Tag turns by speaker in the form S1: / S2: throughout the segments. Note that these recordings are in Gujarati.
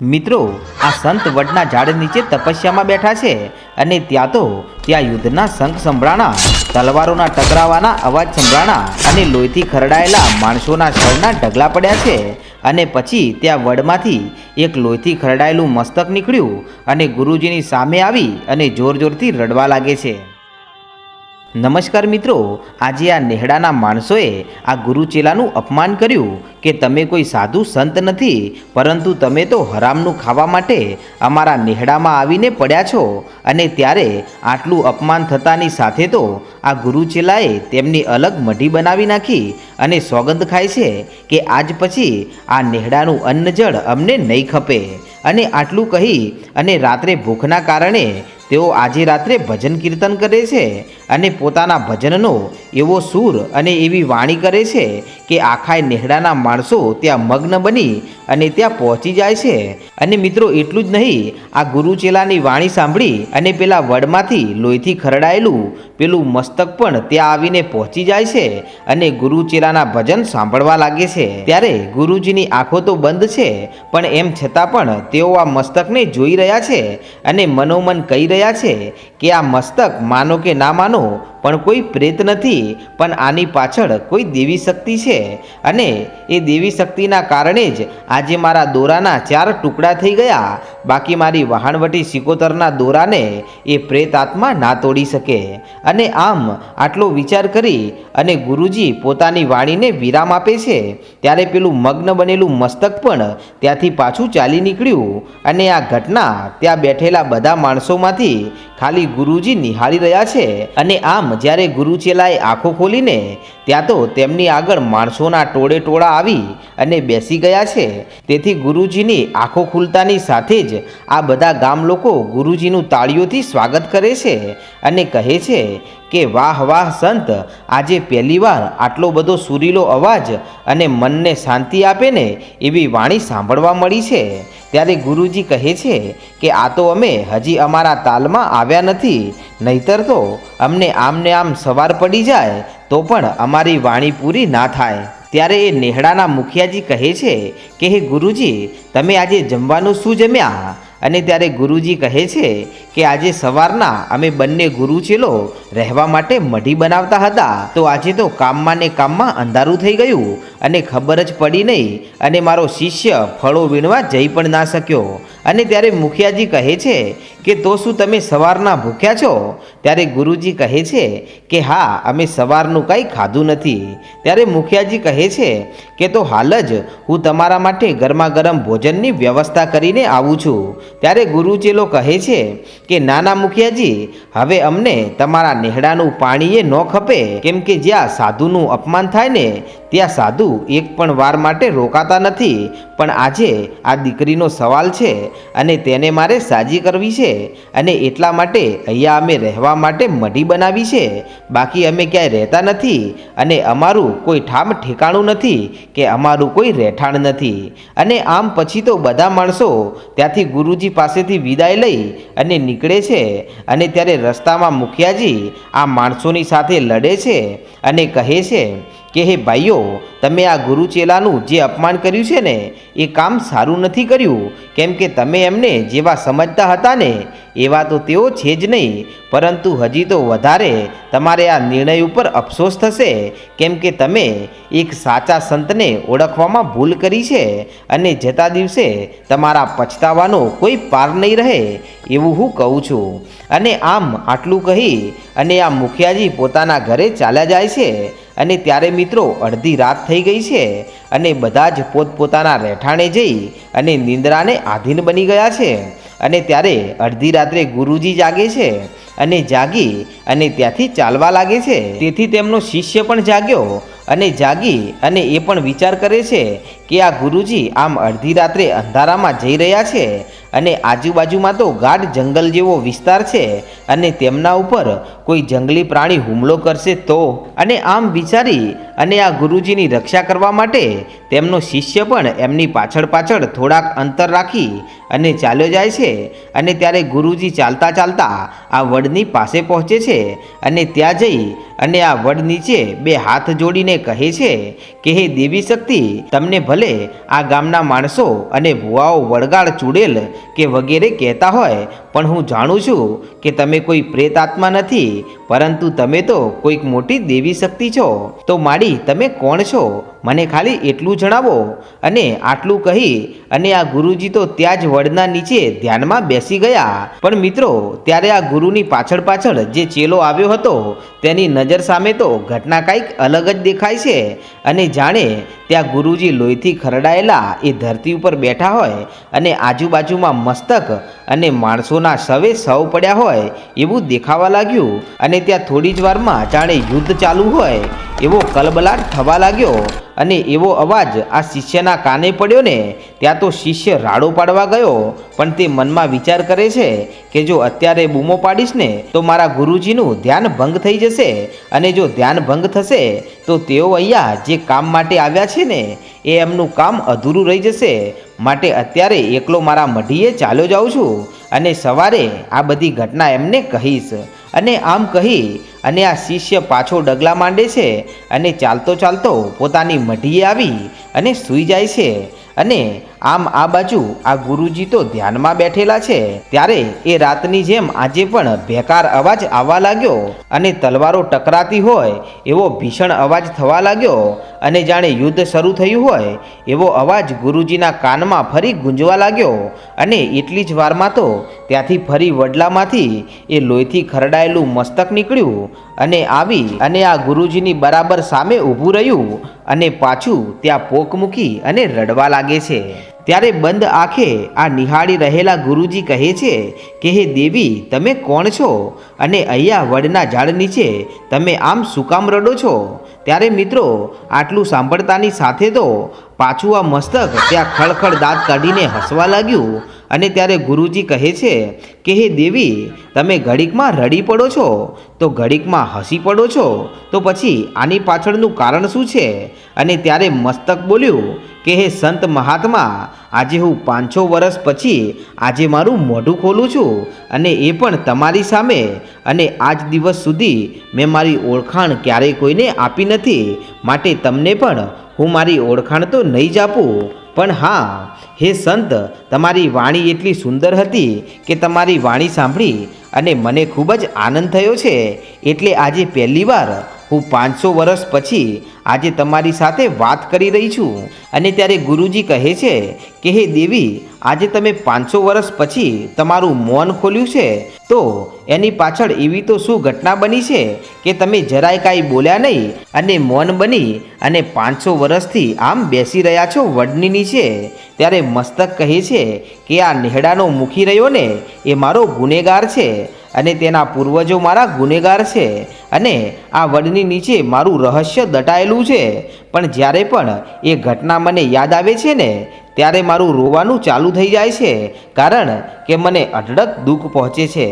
S1: મિત્રો, આ સંત વડના ઝાડ નીચે તપસ્યામાં બેઠા છે અને ત્યાં તો ત્યાં યુદ્ધના શંખ સંભળાણા, તલવારોના ટકરાવાના અવાજ સંભળાણા અને લોહીથી ખરડાયેલા માણસોના શવના ઢગલા પડ્યા છે અને પછી ત્યાં વડમાંથી એક લોહીથી ખરડાયેલું મસ્તક નીકળ્યું અને ગુરુજીની સામે આવી અને જોર જોરથી રડવા લાગે છે. નમસ્કાર મિત્રો, આજે આ નેહડાના માણસોએ આ ગુરુ ચેલાનું અપમાન કર્યું કે તમે કોઈ સાધુ સંત નથી, પરંતુ તમે તો હરામનું ખાવા માટે અમારા નેહડામાં આવીને પડ્યા છો અને ત્યારે આટલું અપમાન થતાની સાથે તો આ ગુરુ ચેલાએ તેમની અલગ મઢી બનાવી નાખી અને સોગંદ ખાય છે કે આજ પછી આ નેહડાનું અન્ન જળ અમને નહીં ખપે. અને આટલું કહી અને રાત્રે ભૂખના કારણે તેઓ આજે રાત્રે ભજન કીર્તન કરે છે અને પોતાના ભજનનો એવો સૂર અને એવી વાણી કરે છે કે આખા નેહડાના માણસો ત્યાં મગ્ન બની અને ત્યાં પહોંચી જાય છે. અને મિત્રો, એટલું જ નહીં, આ ગુરુચેલાની વાણી સાંભળી અને પેલા વડમાંથી લોહીથી ખરડાયેલું પેલું મસ્તક પણ ત્યાં આવીને પહોંચી જાય છે અને ગુરુચેલાના ભજન સાંભળવા લાગે છે. ત્યારે ગુરુજીની આંખો તો બંધ છે, પણ એમ છતાં પણ તેઓ આ મસ્તકને જોઈ રહ્યા છે અને મનોમન કહી રહ્યા છે કે આ મસ્તક માનો કે ના માનો પણ કોઈ પ્રેત નથી, પણ આની પાછળ કોઈ દેવી શક્તિ છે. અને એ દેવી શક્તિના કારણે જ આજે મારા દોરાના ચાર ટુકડા થઈ ગયા. બાકી મારી વહાણવટી સિકોતરના દોરાને એ પ્રેત આત્મા ના તોડી શકે. અને આમ આટલો વિચાર કરી અને ગુરુજી પોતાની વાણીને વિરામ આપે છે. ત્યારે પેલું મગ્ન બનેલું મસ્તક પણ ત્યાંથી પાછું ચાલી નીકળ્યું. અને આ ઘટના ત્યાં બેઠેલા બધા માણસોમાંથી ખાલી ગુરુજી નિહાળી રહ્યા છે. અને આમ જ્યારે ગુરુચેલાએ આંખો ખોલીને ત્યાં તો તેમની આગળ માણસોના ટોળે ટોળા આવી અને બેસી ગયા છે. તેથી ગુરુજીની આંખો ખુલતાની સાથે જ આ બધા ગામ લોકો ગુરુજીનું તાળીઓથી સ્વાગત કરે છે અને કહે છે કે, વાહ વાહ, સંત! આજે પહેલીવાર આટલો બધો સુરીલો અવાજ અને મનને શાંતિ આપે ને એવી વાણી સાંભળવા મળી છે. ત્યારે ગુરુજી કહે છે કે, આ તો અમે હજી અમારા તાલમાં આવ્યા નથી. નહીતર તો અમને આમને આમ સવાર પડી જાય તો પણ અમારી વાણી પૂરી ના થાય. ત્યારે એ નેહડાના મુખિયાજી કહે છે કે, હે ગુરુજી, તમે આજે જમવાનું શું જમ્યા? અને ત્યારે ગુરુજી કહે છે કે આજે સવારના અમે બંને ગુરુચેલો રહેવા માટે મઢી બનાવતા હતા. તો આજે તો કામમાં ને કામમાં અંધારું થઈ ગયું અને ખબર જ પડી નહીં અને મારો શિષ્ય ફળો વીણવા જઈ પણ ના શક્યો. અને ત્યારે મુખિયાજી કહે છે કે, તો શું તમે સવારના ભૂખ્યા છો? ત્યારે ગુરુજી કહે છે કે, હા, અમે સવારનું કંઈ ખાધું નથી. ત્યારે મુખિયાજી કહે છે કે, તો હાલ જ હું તમારા માટે ગરમા ગરમ ભોજનની વ્યવસ્થા કરીને આવું છું. ત્યારે ગુરુચેલો કહે છે કે નાના મુખિયાજી, હવે અમને તમારા નેહડાનું પાણીએ ન ખપે. કેમ કે જ્યાં સાધુનું અપમાન થાય ને, ત્યાં સાધુ એક પણ વાર માટે રોકાતા નથી. પણ આજે આ દીકરીનો સવાલ છે અને તેને મારે સાજી કરવી છે અને એટલા માટે અહીંયા અમે રહેવા માટે મઢી બનાવી છે. બાકી અમે ક્યાંય રહેતા નથી અને અમારું કોઈ ઠામ ઠેકાણું નથી કે અમારું કોઈ રહેઠાણ નથી. અને આમ પછી તો બધા માણસો ત્યાંથી ગુરુજી પાસેથી વિદાય લઈ અને નીકળે છે અને ત્યારે રસ્તામાં મુખિયાજી આ માણસોની સાથે લડે છે અને કહે છે કે હે ભાઈઓ, તમે આ ગુરુ ચેલાનું જે અપમાન કર્યું છે ને, એ કામ સારું નથી કર્યું. કેમ કે તમે એમને જેવા સમજતા હતા ને, એવા તો તેઓ છે જ નહીં. પરંતુ હજી તો વધારે તમારે આ નિર્ણય ઉપર અફસોસ થશે. કેમ કે તમે એક સાચા સંતને ઓળખવામાં ભૂલ કરી છે અને જતા દિવસે તમારા પછતાવાનો કોઈ પાર નહીં રહે, એવું હું કહું છું. અને આમ આટલું કહી અને આ મુખિયાજી પોતાના ઘરે ચાલ્યા જાય છે. અને ત્યારે મિત્રો અડધી રાત થઈ ગઈ છે અને બધા જ પોતપોતાના રહેઠાણે જઈ અને નિંદ્રાને આધીન બની ગયા છે. અને ત્યારે અડધી રાત્રે ગુરુજી જાગે છે અને જાગી અને ત્યાંથી ચાલવા લાગે છે. તેથી તેમનો શિષ્ય પણ જાગ્યો અને જાગી અને એ પણ વિચાર કરે છે કે આ ગુરુજી આમ અડધી રાત્રે અંધારામાં જઈ રહ્યા છે અને આજુબાજુમાં તો ગાઢ જંગલ જેવો વિસ્તાર છે અને તેમના ઉપર કોઈ જંગલી પ્રાણી હુમલો કરશે તો? અને આમ વિચારી અને આ ગુરુજીની રક્ષા કરવા માટે તેમનો શિષ્ય પણ એમની પાછળ પાછળ થોડાક અંતર રાખી અને ચાલ્યો જાય છે. અને ત્યારે ગુરુજી ચાલતા ચાલતા આ વડની પાસે પહોંચે છે. અને ત્યાં જઈ અને આ વડ નીચે બે હાથ જોડીને કહે છે કે, હે દેવી શક્તિ, તમને ભલે આ ગામના માણસો અને ભુવાઓ વળગાળ ચૂડેલ કે વગેરે કહેતા હોય, પણ હું જાણું છું કે તમે કોઈ પ્રેત આત્મા નથી, પરંતુ તમે તો કોઈક મોટી દેવી શક્તિ છો. તો માડી, તમે કોણ છો? મને ખાલી એટલું જણાવો. અને આટલું કહી, અને આ ગુરુજી તો ત્યાં જ વડના નીચે ધ્યાનમાં બેસી ગયા. પણ મિત્રો, ત્યારે આ ગુરુની પાછળ પાછળ જે ચેલો આવ્યો હતો, તેની નજર સામે તો ઘટના કંઈક અલગ જ દેખાય છે અને જાણે ત્યાં ગુરુજી લોહીથી ખરડાયેલા એ ધરતી ઉપર બેઠા હોય અને આજુબાજુમાં મસ્તક અને માણસોના શવે સવ પડ્યા હોય એવું દેખાવા લાગ્યું અને ત્યાં થોડી જ વારમાં જાણે યુદ્ધ ચાલુ હોય એવો કલબલાટ થવા લાગ્યો અને એવો અવાજ આ શિષ્યના કાને પડ્યો ને, ત્યાં તો શિષ્ય રાડો પાડવા ગયો. પણ તે મનમાં વિચાર કરે છે કે જો અત્યારે બૂમો પાડીશ ને, તો મારા ગુરુજીનું ધ્યાન ભંગ થઈ જશે. અને જો ધ્યાન ભંગ થશે, તો તેઓ અહીંયા જે કામ માટે આવ્યા છે ને, એ એમનું કામ અધૂરું રહી જશે. માટે અત્યારે એકલો મારા મઢીએ ચાલ્યો જાઉં છું અને સવારે આ બધી ઘટના એમને કહીશ. અને આમ કહી અને આ શિષ્ય પાછો ડગલા માંડે છે અને ચાલતો ચાલતો પોતાની મઢીએ આવી અને સૂઈ જાય છે. અને આમ આ બાજુ આ ગુરુજી તો ધ્યાનમાં બેઠેલા છે. ત્યારે એ રાતની જેમ આજે પણ ભેકાર અવાજ આવવા લાગ્યો અને તલવારો ટકરાતી હોય એવો ભીષણ અવાજ થવા લાગ્યો અને જાણે યુદ્ધ શરૂ થયું હોય એવો અવાજ ગુરુજીના કાનમાં ફરી ગુંજવા લાગ્યો અને એટલી જ વારમાં તો ત્યાંથી ફરી વડલામાંથી એ લોહીથી ખરડાયેલું મસ્તક નીકળ્યું અને આવી અને આ ગુરુજીની બરાબર સામે ઊભું રહ્યું અને પાછું ત્યાં પોક મૂકી અને રડવા લાગે છે. ત્યારે બંધ આંખે આ નિહાળી રહેલા ગુરુજી કહે છે કે, હે દેવી, તમે કોણ છો? અને અહીંયા વડના ઝાડ નીચે તમે આમ સુકામ રડો છો? ત્યારે મિત્રો, આટલું સાંભળતાની સાથે તો પાછું આ મસ્તક ત્યાં ખળખળ દાંત કાઢીને હસવા લાગ્યું. અને ત્યારે ગુરુજી કહે છે કે, હે દેવી, તમે ઘડીકમાં રડી પડો છો? તો ઘડીકમાં હસી પડો છો? તો પછી આની પાછળનું કારણ શું છે? અને ત્યારે મસ્તક બોલ્યું કે, હે સંત મહાત્મા, આજે હું પાંચસો વર્ષ પછી આજે મારું મોઢું ખોલું છું અને એ પણ તમારી સામે. અને આજ દિવસ સુધી મેં મારી ઓળખાણ ક્યારેય કોઈને આપી નથી. માટે તમને પણ હું મારી ઓળખાણ તો નહીં જ આપું. પણ હા, હે સંત, તમારી વાણી એટલી સુંદર હતી કે તમારી વાણી સાંભળી અને મને ખૂબ જ આનંદ થયો છે. એટલે આજે પહેલીવાર હું પાંચસો વર્ષ પછી આજે તમારી સાથે વાત કરી રહી છું. અને ત્યારે ગુરુજી કહે છે કે, હે દેવી, આજે તમે પાંચસો વર્ષ પછી તમારું મૌન ખોલ્યું છે. તો એની પાછળ એવી તો શું ઘટના બની છે કે તમે જરાય કાંઈ બોલ્યા નહીં અને મૌન બની અને પાંચસો વર્ષથી આમ બેસી રહ્યા છો વડની નીચે ત્યારે મસ્તક કહે છે કે, આ નેહડાનો મૂકી રહ્યો ને, એ મારો ગુનેગાર છે. અને તેના પૂર્વજો મારા ગુનેગાર છે અને આ વડની નીચે મારું રહસ્ય દટાયેલું છે. પણ જ્યારે પણ એ ઘટના મને યાદ આવે છે ને, ત્યારે મારું રોવાનું ચાલુ થઈ જાય છે, કારણ કે મને અઢળક દુઃખ પહોંચે છે.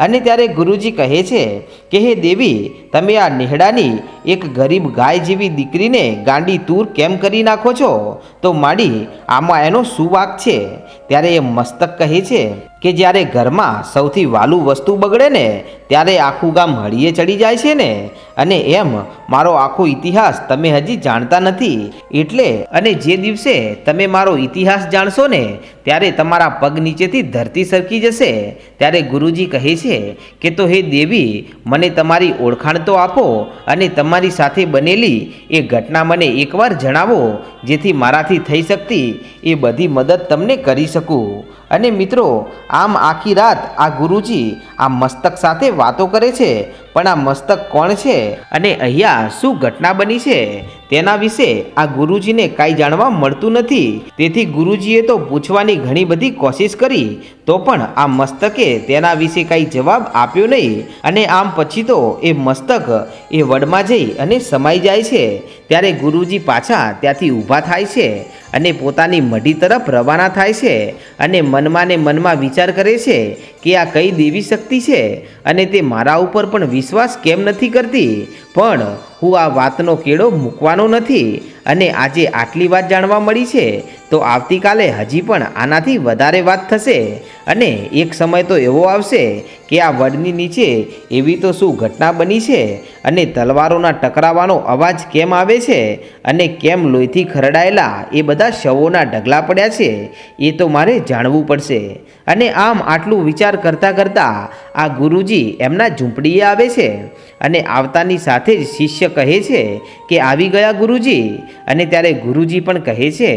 S1: અને ત્યારે ગુરુજી કહે છે કે, હે દેવી, તમે આ નેહડાની એક ગરીબ ગાય જેવી દીકરીને ગાંડી તૂર કેમ કરી નાખો છો? તો માડી, આમાં એનો શું વાક છે. ત્યારે એ મસ્તક કહે છે કે જ્યારે ઘરમાં સૌથી વાલું વસ્તુ બગડે ને, ત્યારે આખું ગામ હળીએ ચડી જાય છે ને. અને એમ, મારો આખો ઇતિહાસ તમે હજી જાણતા નથી. એટલે, અને જે દિવસે તમે મારો ઇતિહાસ જાણશો ને, ત્યારે તમારા પગ નીચેથી ધરતી સરકી જશે. ત્યારે ગુરુજી કહે છે કે તો હે દેવી, મને તમારી ઓળખાણ તો આપો, અને તમારી સાથે બનેલી એ ઘટના મને એકવાર જણાવો, જેથી મારાથી થઈ શકતી એ બધી મદદ તમને કરી શકું. અને મિત્રો, આમ આખી રાત આ ગુરુજી આ મસ્તક સાથે વાતો કરે છે, પણ આ મસ્તક કોણ છે? અને અહીંયા શું ઘટના બની છે? તેના વિશે આ ગુરુજીને કાંઈ જાણવા મળતું નથી. તેથી ગુરુજીએ તો પૂછવાની ઘણી બધી કોશિશ કરી, તો પણ આ મસ્તકે તેના વિશે કાંઈ જવાબ આપ્યો નહીં. અને આમ પછી તો એ મસ્તક એ વડમાં જઈ અને સમાઈ જાય છે. ત્યારે ગુરુજી પાછા ત્યાંથી ઊભા થાય છે. અને પોતાની મઢી તરફ રવાના થાય છે અને મનમાં ને મનમાં વિચાર કરે છે કે આ કઈ દેવી શક્તિ છે અને તે મારા ઉપર પણ વિશ્વાસ કેમ નથી કરતી? પણ હું આ વાતનો કેળો મૂકવાનો નથી અને આજે આટલી વાત જાણવા મળી છે તો આવતીકાલે હજી પણ આનાથી વધારે વાત થશે અને એક સમય તો એવો આવશે કે આ વડની નીચે એવી તો શું ઘટના બની છે અને તલવારોના ટકરાવાનો અવાજ કેમ આવે છે અને કેમ લોહીથી ખરડાયેલા એ બધા શવોના ઢગલા પડ્યા છે એ તો મારે જાણવું પડશે. અને આમ આટલું વિચાર કરતાં કરતાં આ ગુરુજી એમના ઝૂંપડીએ આવે છે અને આવતાની સાથે જ શિષ્ય કહે છે કે આવી ગયા ગુરુજી. અને ત્યારે ગુરુજી પણ કહે છે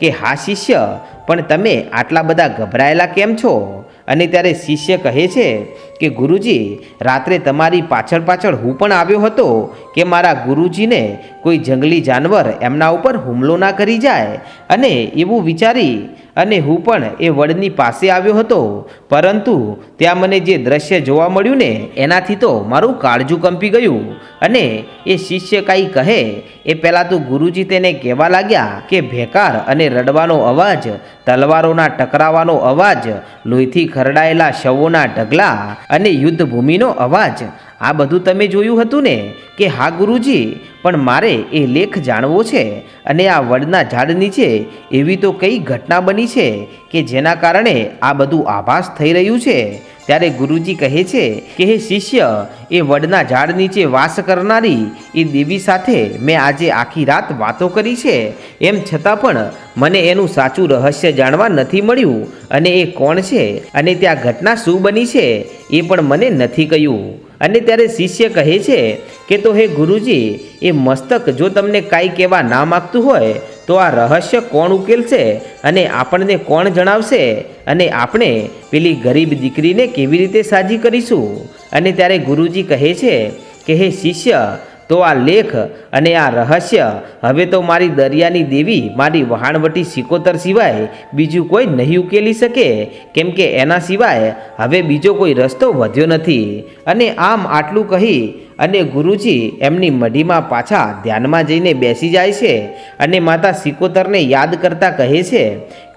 S1: કે હા શિષ્ય પણ તમે આટલા બધા ગભરાયેલા કેમ છો? અને ત્યારે શિષ્ય કહે છે કે, ગુરુજી, રાત્રે તમારી પાછળ પાછળ હું પણ આવ્યો હતો કે મારા ગુરુજીને કોઈ જંગલી જાનવર એમના ઉપર હુમલો ના કરી જાય. અને એવું વિચારી અને હું પણ એ વડની પાસે આવ્યો હતો. પરંતુ ત્યાં મને જે દ્રશ્ય જોવા મળ્યું ને, એનાથી તો મારું કાળજું કંપી ગયું. અને એ શિષ્ય કાંઈ કહે, એ પહેલાં તો ગુરુજી તેને કહેવા લાગ્યા કે ભેકાર અને રડવાનો અવાજ, તલવારોના ટકરાવાનો અવાજ, લોહીથી ખરડાયેલા શવોના ઢગલા અને યુદ્ધભૂમિનો અવાજ, આ બધું તમે જોયું હતું ને? કે હા ગુરુજી પણ મારે એ લેખ જાણવો છે અને આ વડના ઝાડ નીચે એવી તો કઈ ઘટના બની છે કે જેના કારણે આ બધું આભાસ થઈ રહ્યું છે? ત્યારે ગુરુજી કહે છે કે, હે શિષ્ય, એ વડના ઝાડ નીચે વાસ કરનારી એ દેવી સાથે મેં આજે આખી રાત વાતો કરી છે. એમ છતાં પણ મને એનું સાચું રહસ્ય જાણવા નથી મળ્યું અને એ કોણ છે અને ત્યાં ઘટના શું બની છે એ પણ મને નથી કહ્યું. અને ત્યારે શિષ્ય કહે છે કે, તો હે ગુરુજી, એ મસ્તક જો તમને કાંઈ કહેવા ના માગતું હોય, તો આ રહસ્ય કોણ ઉકેલશે અને આપણને કોણ જણાવશે? અને આપણે પેલી ગરીબ દીકરીને કેવી રીતે સાજી કરીશું? અને ત્યારે ગુરુજી કહે છે કે, હે શિષ્ય તો આ લેખ અને આ રહસ્ય હવે તો મારી દરિયાની દેવી મારી વહાણવટી સિકોતર સિવાય બીજું કોઈ નહીં ઉકેલી શકે. કેમ કે એના સિવાય હવે બીજો કોઈ રસ્તો વધ્યો નથી. અને આમ આટલું કહી અને ગુરુજી એમની મઢીમાં પાછા ધ્યાનમાં જઈને બેસી જાય છે અને માતા સિકોતરને યાદ કરતા કહે છે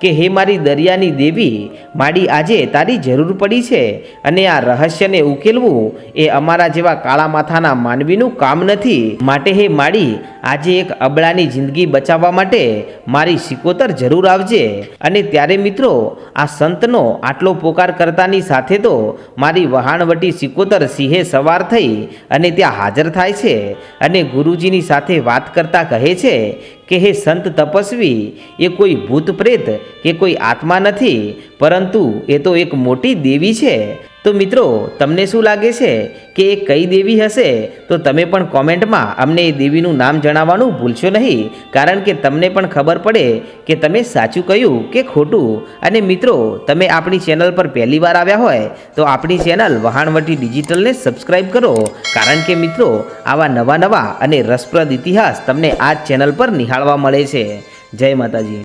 S1: કે, હે મારી દરિયાની દેવી, માડી આજે તારી જરૂર પડી છે અને આ રહસ્યને ઉકેલવું એ અમારા જેવા કાળા માથાના માનવીનું કામ નથી. માટે હે માડી, આજે એક અબળાની જિંદગી બચાવવા માટે મારી સિકોતર જરૂર આવજે. અને ત્યારે મિત્રો, આ સંતનો આટલો પોકાર કરતાની સાથે તો મારી વહાણવટી સિકોતર સિંહે સવાર થઈ અને ત્યાં હાજર થાય છે અને ગુરુજીની સાથે વાત કરતા કહે છે કે હે સંત તપસ્વી, એ કોઈ ભૂત પ્રેત કે કોઈ આત્મા નથી, પરંતુ એ તો એક મોટી દેવી છે. તો મિત્રો, તમને શું લાગે છે કે એ કઈ દેવી હશે? તો તમે પણ કોમેન્ટમાં અમને એ દેવીનું નામ જણાવવાનું ભૂલશો નહીં, કારણ કે તમને પણ ખબર પડે કે તમે સાચું કહ્યું કે ખોટું. અને મિત્રો, તમે આપણી ચેનલ પર પહેલી વાર આવ્યા હોય, તો આપણી ચેનલ વહાણવટી ડિજિટલને સબસ્ક્રાઈબ કરો. કારણ કે મિત્રો, આવા નવા નવા અને રસપ્રદ ઇતિહાસ તમને આ ચેનલ પર નિહાળવા મળે છે. જય માતાજી.